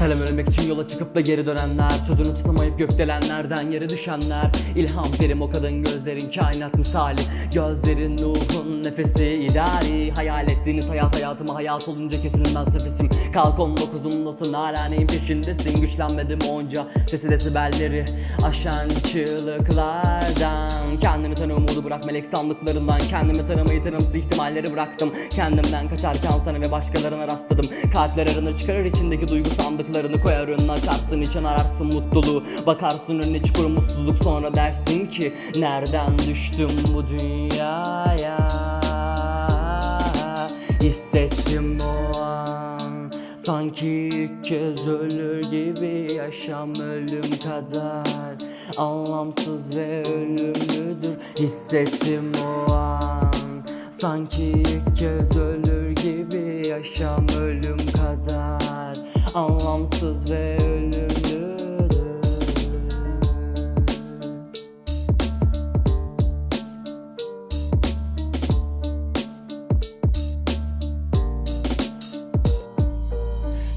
Selam ölmek için yola çıkıp da geri dönenler Sözünü tutamayıp gökdelenlerden yere düşenler. İlham verim o kadın gözlerin kainat misali. Gözlerin ruhun nefesi idari. Hayal ettiğiniz hayat hayatımı hayat olunca kesilmez nefesim. Kalk 19'undasın hala neyin peşindesin? Güçlenmedim onca sesi desibelleri Aşan çığlıklardan. Kendini tanı umudu bırak melek sandıklarından. Kendimi tanımayı tanımsız ihtimalleri bıraktım. Kendimden kaçarken sana ve başkalarına rastladım. Kalpler aranır çıkarır içindeki duygu sandıklarını Koyar önüne açarsın için ararsın mutluluğu. Bakarsın önüne çıkar mutsuzluk sonra dersin ki Nereden düştüm bu dünyaya? Hissettim o an Sanki ilk kez ölür gibi yaşam ölüm kadar Anlamsız ve ölümlüdür. Hissettim o an Sanki ilk kez ölür gibi yaşam ölüm kadar Anlamsız ve ölümlüdür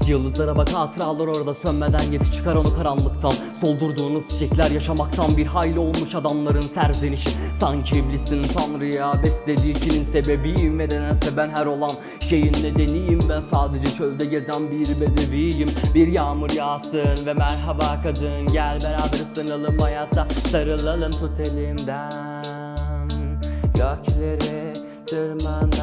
Yıldızlara bak hatıralar orada. Sönmeden yetiş çıkar onu karanlıktan. Soldurduğunuz çiçekler yaşamaktan bir hayli olmuş adamların serzenişi. Sanki iblisin tanrıya beslediği kinin sebebiyim Ve nedense ben her olan şeyin nedeniyim. Ben sadece çölde gezen bir bedeviyim. Bir yağmur yağsın ve merhaba kadın Gel beraber ısınalım hayatta. Sarılalım tut elimden. Göklere tırman